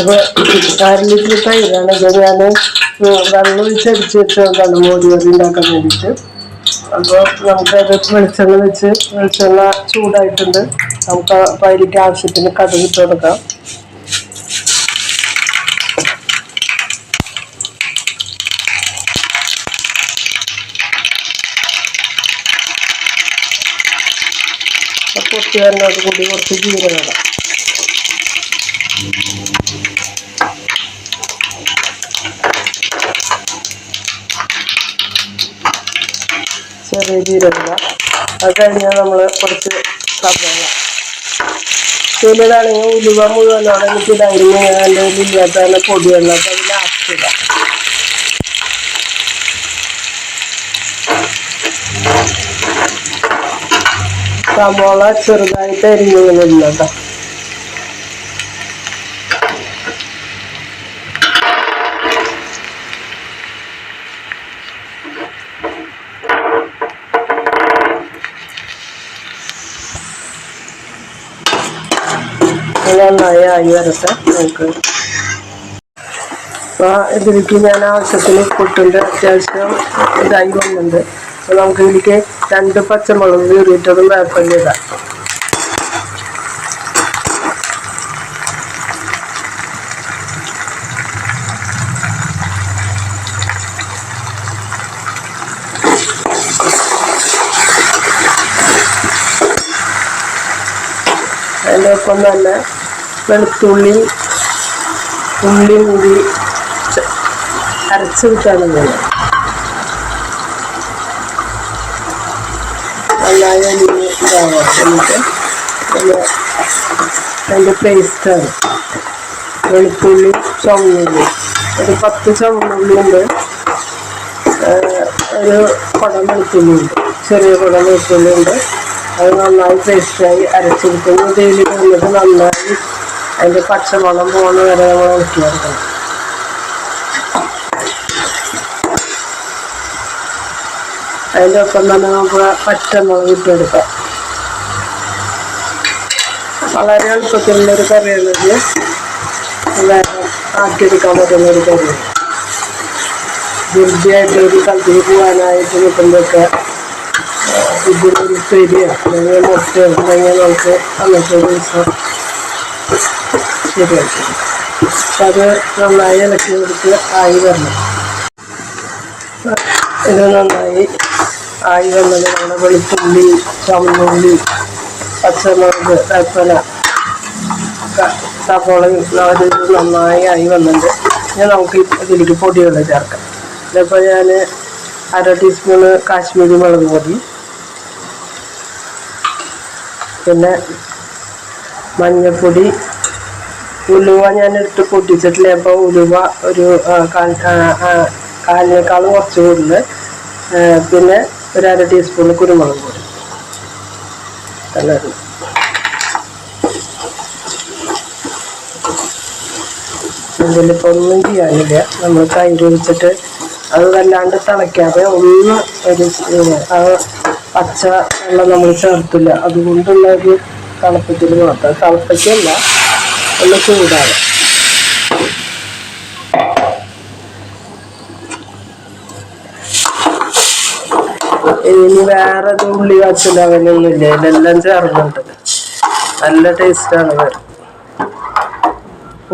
അപ്പോൾ അര ലിറ്റർ തൈരാണ് ഇത് ഞാൻ വെള്ളം ഒഴിച്ചടിച്ച് വെച്ചതാണ് മോടി കറി ഉണ്ടാക്കാൻ വേണ്ടിയിട്ട്. അപ്പോൾ നമുക്കത് വെളിച്ചെണ്ണ വെച്ച് വെളിച്ചെണ്ണ ചൂടായിട്ടുണ്ട്. നമുക്ക് അപ്പോൾ അതിലേക്ക് ആവശ്യത്തിന് കടുക് ഇട്ട് കൊടുക്കാം. പൊട്ടി വരുന്നതോട് കൂടി കുറച്ച് ജീരകം ചെറിയ ജീരക അത് കഴിഞ്ഞാൽ നമ്മൾ കുറച്ച് സവാള ചിലതാണെങ്കിൽ ഉലുവ മുഴുവനോടെ എനിക്ക് ഇതായിരുന്നു എന്റെ ഇല്ലാത്ത തന്നെ പൊടിയുള്ള അതിൽ ആക്കിയിടാം സവാള ചെറുതായിട്ട് കേട്ടോ. നന്നായി ആയി നമുക്ക്. അപ്പോൾ ഇതിലേക്ക് ഞാൻ ആവശ്യത്തിന് ഉപ്പിട്ടുണ്ട് അത്യാവശ്യം ഇതായി വന്നിട്ടുണ്ട്. അപ്പോൾ നമുക്ക് ഇതിലേക്ക് രണ്ട് പച്ചമുളക് കീറിയിട്ടതും വേപ്പല്ല ഇടാം. ഒപ്പം തന്നെ വെളുത്തുള്ളി ഉള്ളി കൂടി ച- അരച്ചെടുത്താണ് ഞാൻ നമുക്ക് അതിന്റെ പേസ്റ്റാണ് വെളുത്തുള്ളി ചുവന്നുള്ളി. ഒരു പത്ത് ചുവന്നുള്ളി ഉണ്ട്. ഒരു കുടം വെളുത്തുള്ളി ഉണ്ട്. ചെറിയ കുടം വെളുത്തുള്ളി ഉണ്ട്. അത് നന്നായി പേസ്റ്റായി അരച്ചെടുക്കുന്നു. ഇതിൽ വന്നിട്ട് നന്നായി അതിന്റെ പച്ചമണം പോകുന്ന വരെ നമ്മൾ ഇളക്കിയെടുക്കണം അതിന്റെ ഒപ്പം തന്നെ നമുക്ക് പച്ചമുളക് ഇട്ടെടുക്കാം. വളരെ എളുപ്പത്തിലുള്ളൊരു കറിയാണിത് ആക്കിയെടുക്കാൻ പറ്റുന്ന ഒരു കറിയാണ് വൃത്തിയായിട്ട് ഒരു സ്ഥലത്തേക്ക് പോകാനായിട്ട് നിൽക്കുമ്പോഴൊക്കെ ഇതിനൊരു പെരിയ അല്ലെങ്കിൽ മുട്ടയോ ഉണ്ടെങ്കിൽ നമുക്ക് അന്നത്തെ ദിവസം ശരിയാക്കി അപ്പം അത് നന്നായി ഇളക്കി കൊടുത്ത് ആയി വരണം ഇത് നന്നായി ആയി വന്നത് നമ്മുടെ വെളുത്തുള്ളി ചുവന്നുള്ളി പച്ചമുളക് വേപ്പല സവോളയും അത് നന്നായി ആയി വന്നിട്ടുണ്ട്. ഇനി നമുക്ക് ഇതിലേക്ക് പൊടികൾ ചേർക്കാം. ഇതിപ്പോൾ ഞാൻ അര ടീസ്പൂണ് കാശ്മീരി മുളക് പൊടി. പിന്നെ മഞ്ഞൾപ്പൊടി ഉലുവ ഞാൻ എടുത്ത് പൊട്ടിച്ചിട്ടില്ല. അപ്പോൾ ഉലുവ ഒരു കാലിനേക്കാളും കുറച്ച് കൂടുതൽ പിന്നെ ഒരു അര ടീസ്പൂൺ കുരുമുളക് പൊടി. നല്ലത് ഇതിലിപ്പോൾ ഒന്നും ചെയ്യാനില്ല. നമ്മൾ തൈര് ഒഴിച്ചിട്ട് അത് വല്ലാണ്ട് തിളയ്ക്കാതെ ഒന്ന് ഒരു ആ പച്ച വെള്ളം നമ്മൾ ചേർത്തില്ല. അതുകൊണ്ടുള്ള ഒരു തിളപ്പത്തിൽ മാത്രം. തിളപ്പിക്കല്ല ഒന്ന് ചൂടാണ്. ഇനി വേറെ ഉള്ളി കാച്ചില്ല അങ്ങനെയൊന്നുമില്ല. ഇതെല്ലാം ചേർന്നുണ്ട് നല്ല ടേസ്റ്റാണ് വേറെ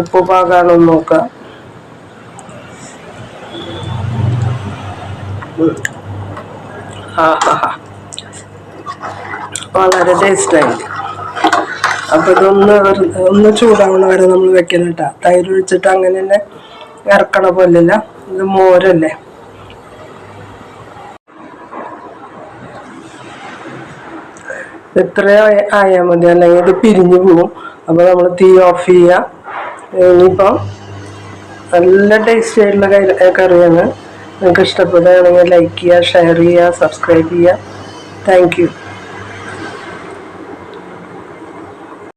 ഉപ്പ് പാകാണോ നോക്കാം. വളരെ ടേസ്റ്റായി അപ്പൊ ഇതൊന്ന് ഒന്ന് ചൂടാവണ വരെ നമ്മൾ വെക്കണം കേട്ടാ. തൈര് ഒഴിച്ചിട്ട് അങ്ങനെ തന്നെ ഇറക്കണ പോലല്ല ഇത് മോരല്ലേ? ഇത്ര ആയാൽ മതി. അല്ലെങ്കിൽ ഇത് പിരിഞ്ഞു പോകും അപ്പോൾ നമ്മൾ തീ ഓഫ് ചെയ്യുക ഇനിയിപ്പം നല്ല ടേസ്റ്റ് ആയിട്ടുള്ള കറിയാണ്. നിങ്ങൾക്ക് ഇഷ്ടപ്പെടുകയാണെങ്കിൽ ലൈക്ക് ചെയ്യുക ഷെയർ ചെയ്യുക സബ്സ്ക്രൈബ് ചെയ്യുക. താങ്ക്